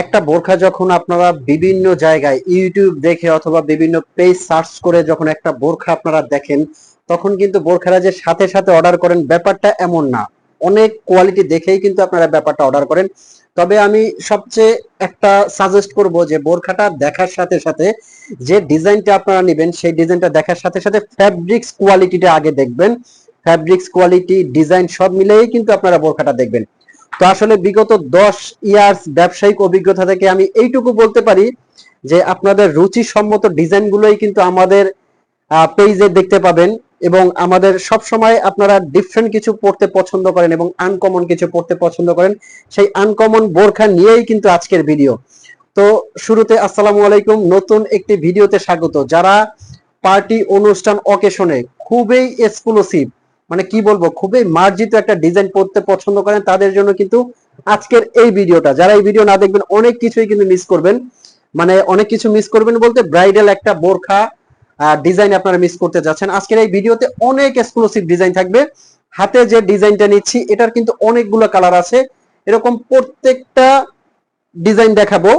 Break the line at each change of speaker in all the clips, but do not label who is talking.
একটা বোরখা যখন আপনারা বিভিন্ন জায়গায় ইউটিউব দেখে অথবা বিভিন্ন পেজ সার্চ করে যখন একটা বোরখা আপনারা দেখেন, তখন কিন্তু বোরখারা যে সাথে সাথে অর্ডার করেন ব্যাপারটা এমন না। অনেক কোয়ালিটি দেখেই কিন্তু আপনারা ব্যাপারটা অর্ডার করেন। তবে আমি সবচেয়ে একটা সাজেস্ট করব যে বোরখাটা দেখার সাথে সাথে যে ডিজাইনটা আপনারা নেবেন, সেই ডিজাইনটা দেখার সাথে সাথে ফ্যাব্রিক্স কোয়ালিটিটা আগে দেখবেন। ফ্যাব্রিক্স কোয়ালিটি ডিজাইন সব মিলেই কিন্তু আপনারা বোরখাটা দেখবেন। তো আসলে বিগত দশ ইয়ার্স ব্যবসায়িক অভিজ্ঞতা থেকে আমি এইটুকু বলতে পারি যে আপনাদের রুচি সম্মত ডিজাইন গুলোই কিন্তু আমাদের পেজে দেখতে পাবেন এবং আমাদের সব সময় আপনারা ডিফারেন্ট কিছু পড়তে পছন্দ করেন এবং আনকমন কিছু পড়তে পছন্দ করেন। সেই আনকমন বোরখা নিয়েই কিন্তু আজকের ভিডিও তো শুরুতে আসসালামু আলাইকুম। নতুন একটি ভিডিওতে স্বাগত। যারা পার্টি অনুষ্ঠান অকেশনে খুবই এক্সক্লুসিভ মানে কি বলব, খুবই মার্জিত একটা ডিজাইন পড়তে পছন্দ করেন, তাদের জন্য কিন্তু আজকের এই ভিডিওটা। যারা এই ভিডিও না দেখবেন, অনেক কিছুই কিন্তু মিস করবেন। মানে অনেক কিছু মিস করবেন বলতে ব্রাইডাল একটা বোরখা ডিজাইন আপনারা মিস করতে যাচ্ছেন। আজকের এই ভিডিওতে অনেক এক্সক্লুসিভ ডিজাইন থাকবে। হাতে যে ডিজাইনটা নিচ্ছি, এটার কিন্তু অনেকগুলো কালার আছে। এরকম প্রত্যেকটা ডিজাইন দেখাবো।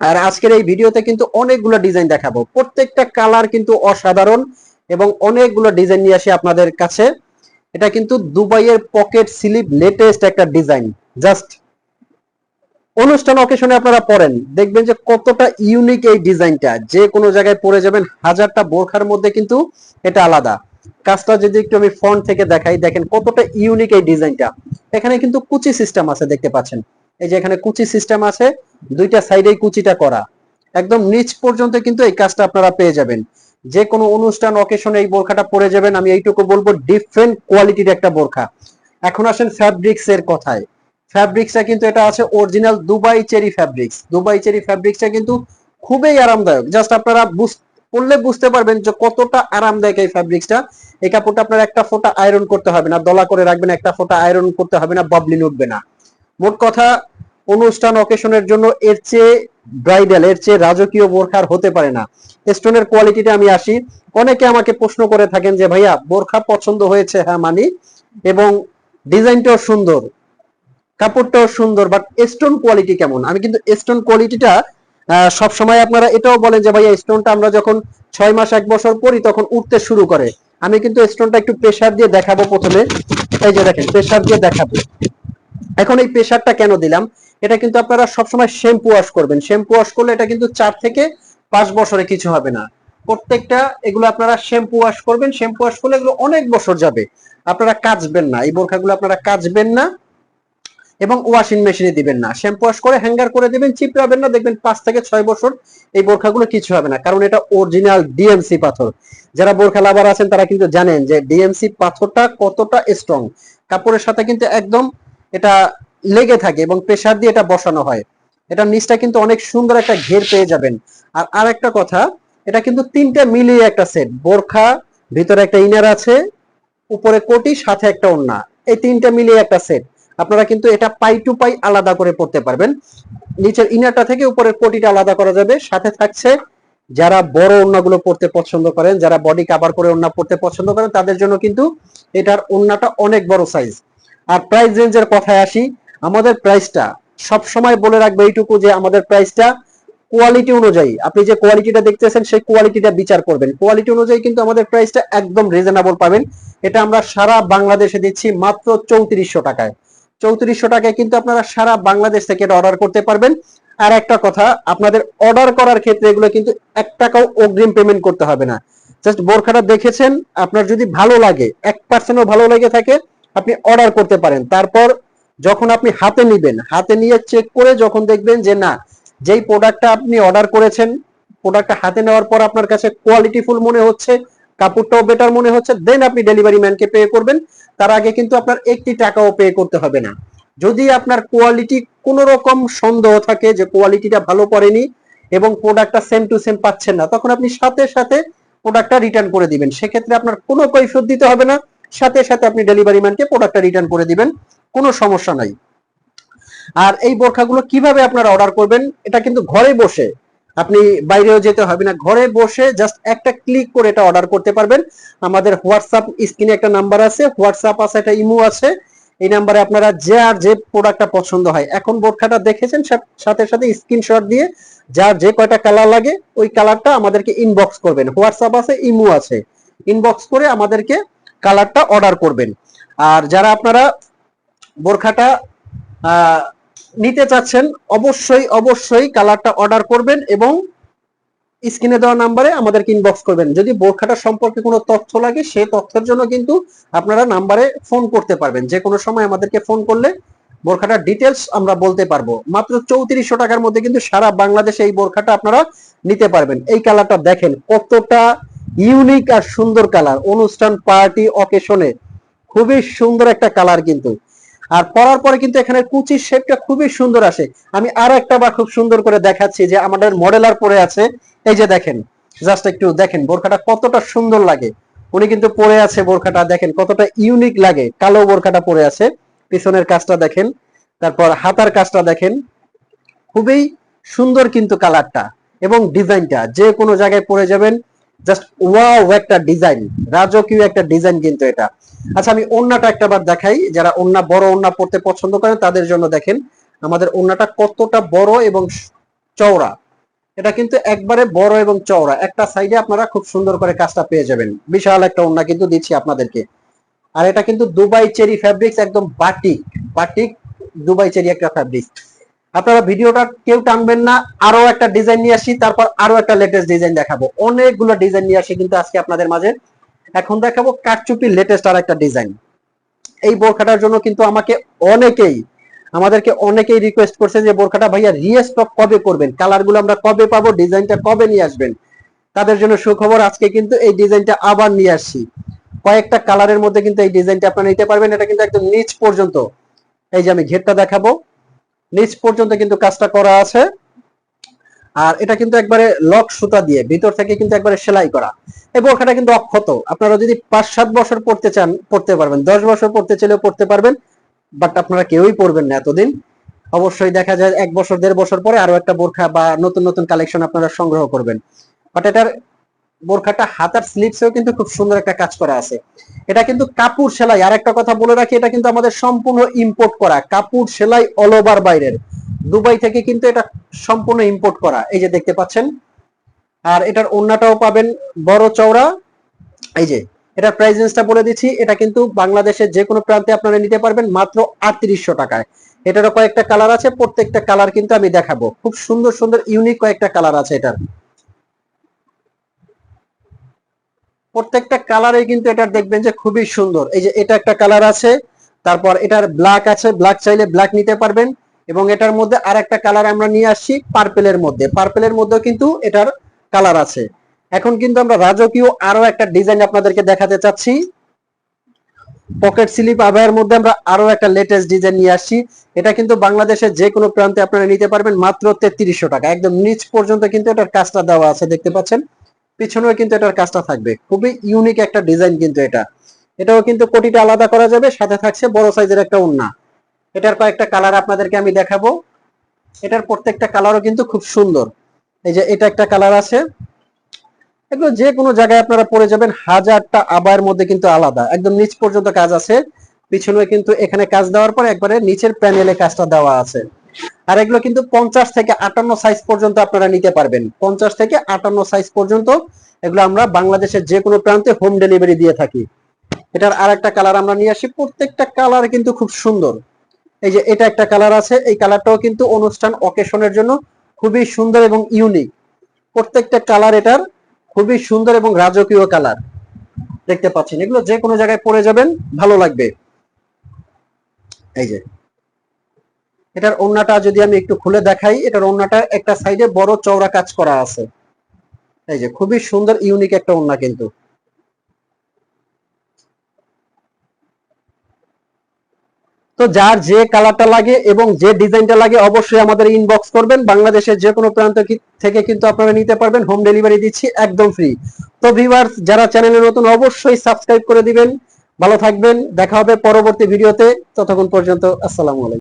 আর আজকের এই ভিডিওতে কিন্তু অনেকগুলো ডিজাইন দেখাবো। প্রত্যেকটা কালার কিন্তু অসাধারণ। এবং অনেকগুলো ডিজাইন নিয়ে আসি আপনাদের কাছে। এটা কিন্তু দুবাইয়ের পকেট স্লিপ লেটেস্ট একটা ডিজাইন জাস্ট অনুষ্ঠান অকেশনে আপনারা পড়েন, দেখবেন যে কতটা ইউনিক এই ডিজাইনটা যে কোনো জায়গায় পরে যাবেন, হাজারটা বোরখার মধ্যে কিন্তু এটা আলাদা। কাজটা যদি একটু আমি ফ্রন্ট থেকে দেখাই, দেখেন কতটা ইউনিক এই ডিজাইনটা এখানে কিন্তু কুচি সিস্টেম আছে, দেখতে পাচ্ছেন। এই যে এখানে কুচি সিস্টেম আছে, দুইটা সাইডেই কুচিটা করা। একদম নিচ পর্যন্ত কিন্তু এই কাজটা আপনারা পেয়ে যাবেন। যে কোনো অনুষ্ঠান অকেশনে এই বোরখাটা পরে যাবেন, আমি এইটুকু বলব ডিফারেন্ট কোয়ালিটির একটা বোরখা। এখন আসেন ফ্যাব্রিক্স এর কথায়। ফ্যাব্রিক্সটা কিন্তু এটা আছে original Dubai cherry fabrics Dubai cherry ফ্যাব্রিক্সটা কিন্তু খুবই আরামদায়ক। জাস্ট আপনারা পড়লে বুঝতে পারবেন যে কতটা আরামদায়ক এই ফ্যাব্রিক্সটা এই কাপড়টা আপনার একটা ফোঁটা আয়রন করতে হবে না, দলা করে রাখবেন, একটা ফোঁটা আয়রন করতে হবে না ববলিন উঠবে না। মোট কথা অনুষ্ঠান অকেশনের জন্য এর চেয়ে ব্রাইডাল এর চেয়ে রাজকীয় বোরখার হতে পারে না। স্টোনের কোয়ালিটিতে আমি আসি। অনেকে আমাকে প্রশ্ন করে থাকেন যে, ভাইয়া, বোরখা পছন্দ হয়েছে? হ্যাঁ মানি। এবং ডিজাইনটাও সুন্দর, কাপড়টাও সুন্দর বাট স্টোন কোয়ালিটি কেমন? আমি কিন্তু স্টোন কোয়ালিটিটা সব সময় আপনারা এটাও বলেন যে, ভাইয়া স্টোনটা আমরা যখন ছয় মাস, এক বছর পরি, তখন উঠতে শুরু করে। আমি কিন্তু স্টোনটা একটু প্রেসার দিয়ে দেখাবো প্রথমে। এই যে দেখেন প্রেসার দিয়ে দেখাবো। এখন এই প্রেসারটা কেন দিলাম? এটা কিন্তু আপনারা সবসময় শ্যাম্পু ওয়াশ করবেন। শ্যাম্পু ওয়াশ করলে এটা কিন্তু চার থেকে পাঁচ বছরে কিছু হবে না। প্রত্যেকটা এগুলো আপনারা শ্যাম্পু ওয়াশ করবেন। শ্যাম্পু ওয়াশ করলে এগুলো অনেক বছর যাবে। আপনারা কাচবেন না। এই বোরখাগুলো আপনারা কাচবেন না এবং ওয়াশিং মেশিনে দিবেন না। শ্যাম্পু ওয়াশ করে হ্যাঙ্গার করে দিবেন, চিপড়াবেন না। দেখবেন পাঁচ থেকে ছয় বছর এই বোরখাগুলো কিছু হবে না। কারণ এটা অরিজিনাল ডিএমসি পাথর। যারা বোরখা লাভার আছেন, তারা কিন্তু জানেন যে ডিএমসি পাথরটা কতটা স্ট্রং কাপড়ের সাথে কিন্তু একদম এটা লেগে থাকে এবং প্রেসার দিয়ে এটা বসানো হয়। এটা নিচটা কিন্তু অনেক সুন্দর একটা ঘের পেয়ে যাবেন। আর আর একটা কথা, এটা কিন্তু তিনটা মিলিয়ে একটা সেট বোরখা, ভিতরে একটা ইনার আছে, উপরে কোটি, সাথে একটা ওন্না এই তিনটা মিলিয়ে একটা সেট আপনারা কিন্তু এটা পাই টু পাই আলাদা করে পড়তে পারবেন। নিচের ইনারটা থেকে উপরের কোটিটা আলাদা করা যাবে। সাথে থাকছে, যারা বড় ওন্নাগুলো পড়তে পছন্দ করেন, যারা বডি কাভার করে ওন্না পড়তে পছন্দ করেন, তাদের জন্য কিন্তু এটার ওন্নাটা অনেক বড় সাইজ আর প্রাইস রেঞ্জের কথায় আসি আমাদের প্রাইসটা সব সময় বলে রাখবে এইটুকু যে আমাদের প্রাইসটা কোয়ালিটি অনুযায়ী। আপনি যে কোয়ালিটিটা দেখতেছেন, সেই কোয়ালিটিটা বিচার করবেন। কোয়ালিটি অনুযায়ী কিন্তু আমাদের প্রাইসটা একদম রিজনেবল পাবেন। এটা আমরা সারা বাংলাদেশে দিচ্ছি মাত্র চৌত্রিশশো টাকায়। চৌত্রিশশো টাকায় কিন্তু আপনারা সারা বাংলাদেশ থেকে এটা অর্ডার করতে পারবেন। আর একটা কথা, আপনাদের অর্ডার করার ক্ষেত্রে এগুলো কিন্তু এক টাকাও অগ্রিম পেমেন্ট করতে হবে না। জাস্ট বোরখাটা দেখেছেন, আপনার যদি ভালো লাগে, এক পার্সেন্টও ভালো লেগে থাকে, আপনি অর্ডার করতে পারেন। তারপর যখন আপনি হাতে নিবেন, হাতে নিয়ে চেক করে যখন দেখবেন যে না, যেই প্রোডাক্টটা আপনি অর্ডার করেছেন প্রোডাক্টটা হাতে নেওয়ার পর আপনার কাছে কোয়ালিটিফুল মনে হচ্ছে, কাপড়টাও বেটার মনে হচ্ছে দেন আপনি ডেলিভারি ম্যানকে পে করবেন। তার আগে কিন্তু আপনার একটি টাকাও পে করতে হবে না। যদি আপনার কোয়ালিটি কোন রকম সন্দেহ থাকে যে কোয়ালিটিটা ভালো করেনি এবং প্রোডাক্টটা সেম টু সেম পাচ্ছেন না, তখন আপনি সাথে সাথে প্রোডাক্টটা রিটার্ন করে দিবেন। সেক্ষেত্রে আপনার কোনো কৈফত দিতে হবে না। সাথে সাথে আপনি ডেলিভারি ম্যানকে প্রোডাক্টটা রিটার্ন করে দিবেন। কোনো সমস্যা নাই। আর এই বোরখাগুলো কীভাবে আপনারা অর্ডার করবেন, এটা কিন্তু ঘরে বসে, আপনি বাইরেও যেতে হবে না, ঘরে বসে জাস্ট একটা ক্লিক করে এটা অর্ডার করতে পারবেন। আমাদের হোয়াটসঅ্যাপ স্ক্রিনে একটা নাম্বার আছে হোয়াটসঅ্যাপ আছে, একটা ইমো আছে, এই নাম্বারে আপনারা যে আর যে প্রোডাক্টটা পছন্দ হয়, এখন বোরখাটা দেখেছেন সাথে সাথে স্ক্রিনশট দিয়ে যার যে কয়টা কালার লাগে, ওই কালারটা আমাদেরকে ইনবক্স করবেন। হোয়াটসঅ্যাপ আছে ইমো আছে ইনবক্স করে আমাদেরকে কালারটা অর্ডার করবেন। আর যারা আপনারা বোরখাটা নিতে চাচ্ছেন, অবশ্যই অবশ্যই কালারটা অর্ডার করবেন এবং স্ক্রিনে দেওয়া নাম্বারে আমাদেরকে ইনবক্স করবেন। যদি বোরখাটা সম্পর্কে কোনো তথ্য লাগে সেই তথ্যের জন্য কিন্তু আপনারা নাম্বারে ফোন করতে পারবেন। যে কোনো সময় আমাদেরকে ফোন করলে বোরখাটার ডিটেলস আমরা বলতে পারব। মাত্র চৌত্রিশশো টাকার মধ্যে কিন্তু সারা বাংলাদেশে এই বোরখাটা আপনারা নিতে পারবেন। এই কালারটা দেখেন, কতটা ইউনিক আর সুন্দর কালার। অনুষ্ঠান পার্টি অকেশনে খুবই সুন্দর একটা কালার কিন্তু। আর পরার পরে কিন্তু এখানে কুচির শেপটা খুবই সুন্দর আসে। আমি আরও একটা বা খুব সুন্দর করে দেখাচ্ছি যে আমাদের মডেলার পরে আছে। এই যে দেখেন জাস্ট একটু দেখেন, বোরখাটা কতটা সুন্দর লাগে। উনি কিন্তু পরে আছে বোরখাটা, দেখেন কতটা ইউনিক লাগে। কালো বোরখাটা পরে আছে। পিছনের কাজটা দেখেন, তারপর হাতার কাজটা দেখেন। খুবই সুন্দর কিন্তু কালারটা এবং ডিজাইনটা যে কোনো জায়গায় পরে যাবেন জাস্ট ওয়াও একটা ডিজাইন রাজকীয় একটা ডিজাইন কিন্তু এটা। আচ্ছা আমি ওন্নাটা একটা বার দেখাই। যারা ওন্না বড় ওন্না পড়তে পছন্দ করেন, তাদের জন্য দেখেন, আমাদের ওন্নাটা কতটা বড় এবং চওড়া। এটা কিন্তু একবারে বড় এবং চওড়া। একটা সাইডে আপনারা খুব সুন্দর করে কাজটা পেয়ে যাবেন। বিশাল একটা ওন্না কিন্তু দিচ্ছি আপনাদেরকে। আর এটা কিন্তু দুবাই চেরি ফ্যাব্রিক্স একদম বাটিক বাটিক দুবাই চেরি একটা ফ্যাব্রিক আপনারা ভিডিওটা কেউ টানবেন না, আরও একটা ডিজাইন নিয়ে আসি, তারপর আরও একটা লেটেস্ট ডিজাইন দেখাবো। অনেকগুলো ডিজাইন নিয়ে আসি কিন্তু আজকে আপনাদের মাঝে। এখন দেখাবো কারচুপির লেটেস্ট আর একটা ডিজাইন এই বোরখাটার জন্য কিন্তু আমাকে অনেকেই, আমাদেরকে অনেকেই রিকোয়েস্ট করছে যে, বোরখাটা ভাইয়া রিস্টক কবে করবেন? কালারগুলো আমরা কবে পাবো? ডিজাইনটা কবে নিয়ে আসবেন? তাদের জন্য সুখবর, আজকে কিন্তু এই ডিজাইনটা আবার নিয়ে আসছি। কয়েকটা কালারের মধ্যে কিন্তু এই ডিজাইনটা আপনারা নিতে পারবেন। এটা কিন্তু একদম নিচ পর্যন্ত। এই যে আমি ঘেরটা দেখাবো। নিচ পর্যন্ত কিন্তু কাজটা করা আছে। আর এটা কিন্তু একবারে লক সুতা দিয়ে, ভিতর থেকে কিন্তু একবারে সেলাই করা। এই বোরখাটা কিন্তু অক্ষত। আপনারা যদি পাঁচ, সাত বছর পড়তে চান, পড়তে পারবেন। দশ বছর পড়তে চাইলেও পড়তে পারবেন, বাট আপনারা কেউই পড়বেন না এতদিন। অবশ্যই দেখা যায় এক বছর, দেড় বছর পরে আরও একটা বোরখা বা নতুন নতুন কালেকশন আপনারা সংগ্রহ করবেন। বাট এটার বোরখাটা হাতার স্লিপসেও কিন্তু খুব সুন্দর একটা কাজ করা আছে। এটা কিন্তু কাপড় সেলাই। আর একটা কথা বলে রাখি, এটা কিন্তু আমাদের সম্পূর্ণ ইম্পোর্ট করা। কাপড় সেলাই অল ওভার বাইরের। দুবাই থেকে কিন্তু এটা সম্পূর্ণ ইম্পোর্ট করা। এই যে দেখতে পাচ্ছেন। আর এটার ওন্নাটাও পাবেন বড় চওড়া। এই যে, এটার প্রাইস রেঞ্জটা বলে দিচ্ছি। এটা কিন্তু বাংলাদেশের যে কোনো প্রান্তে আপনারা নিতে পারবেন মাত্র আটত্রিশশো টাকায়। এটারও কয়েকটা কালার আছে, প্রত্যেকটা কালার কিন্তু আমি দেখাবো। খুব সুন্দর সুন্দর ইউনিক কয়েকটা কালার আছে এটার। প্রত্যেকটা কালারে কিন্তু এটা দেখবেন যে খুবই সুন্দর। এই যে এটা একটা কালার আছে, তারপর এটার ব্ল্যাক আছে ব্ল্যাক চাইলে ব্ল্যাক নিতে পারবেন। এবং এটার মধ্যে আর একটা কালার আমরা নিয়ে আসছি পার্পেলের মধ্যে। পার্পেলের মধ্যেও কিন্তু এটার কালার আছে। এখন কিন্তু আমরা রাজকীয় আরও একটা ডিজাইন আপনাদেরকে দেখাতে চাচ্ছি। পকেট স্লিপ আভায়ের মধ্যে আমরা আরও একটা লেটেস্ট ডিজাইন নিয়ে আসছি। এটা কিন্তু বাংলাদেশের যে কোনো প্রান্তে আপনারা নিতে পারবেন মাত্র তেত্রিশশো টাকা। একদম নিচ পর্যন্ত কিন্তু এটার কাজটা দেওয়া আছে, দেখতে পাচ্ছেন? পিছনেও কিন্তু এটার কাজটা থাকবে। খুবই ইউনিক একটা ডিজাইন কিন্তু এটা। এটাও কিন্তু কোটিটা আলাদা করা যাবে, সাথে থাকছে বড় সাইজের একটা উন্না এটার কয়েকটা কালার আপনাদেরকে আমি দেখাবো। এটার প্রত্যেকটা কালারও কিন্তু খুব সুন্দর। এই যে এটা একটা কালার আছে। এগুলো যে কোনো জায়গায় আপনারা পরে যাবেন, হাজারটা আবায়ের মধ্যে কিন্তু আলাদা। একদম নিচ পর্যন্ত কাজ আছে। পিছনে কিন্তু এখানে কাজ দেওয়ার পর একবারে নিচের প্যানেলে কাজটা দেওয়া আছে। আর এগুলো কিন্তু পঞ্চাশ থেকে আটান্ন সাইজ পর্যন্ত আপনারা নিতে পারবেন। পঞ্চাশ থেকে আটান্ন সাইজ পর্যন্ত এগুলো আমরা বাংলাদেশের যে কোনো প্রান্তে হোম ডেলিভারি দিয়ে থাকি। এটার আর একটা কালার আমরা নিয়ে আসি। প্রত্যেকটা কালার কিন্তু খুব সুন্দর। এই যে এটা একটা কালার আছে, এই কালারটাও কিন্তু অনুষ্ঠান অকেশনের জন্য খুবই সুন্দর এবং ইউনিক প্রত্যেকটা কালার এটার খুবই সুন্দর এবং রাজকীয় কালার দেখতে পাচ্ছেন, এগুলো যে কোনো জায়গায় পরে যাবেন, ভালো লাগবে। এই যে এটার ওন্নাটা যদি আমি একটু খুলে দেখাই, এটার ওন্নাটা একটা সাইডে বড় চওড়া কাজ করা আছে। এই যে, খুবই সুন্দর, ইউনিক একটা ওন্না কিন্তু। তো যার যে কালারটা লাগে এবং যে ডিজাইনটা লাগে অবশ্যই আমাদের ইনবক্স করবেন। বাংলাদেশের যে কোনো প্রান্ত থেকে কিন্তু আপনারা নিতে পারবেন। হোম ডেলিভারি দিচ্ছি একদম ফ্রি তো ভিউয়ার্স যারা চ্যানেলে নতুন, অবশ্যই সাবস্ক্রাইব করে দিবেন। ভালো থাকবেন। দেখা হবে পরবর্তী ভিডিওতে ততক্ষণ পর্যন্ত, আসসালামু আলাইকুম।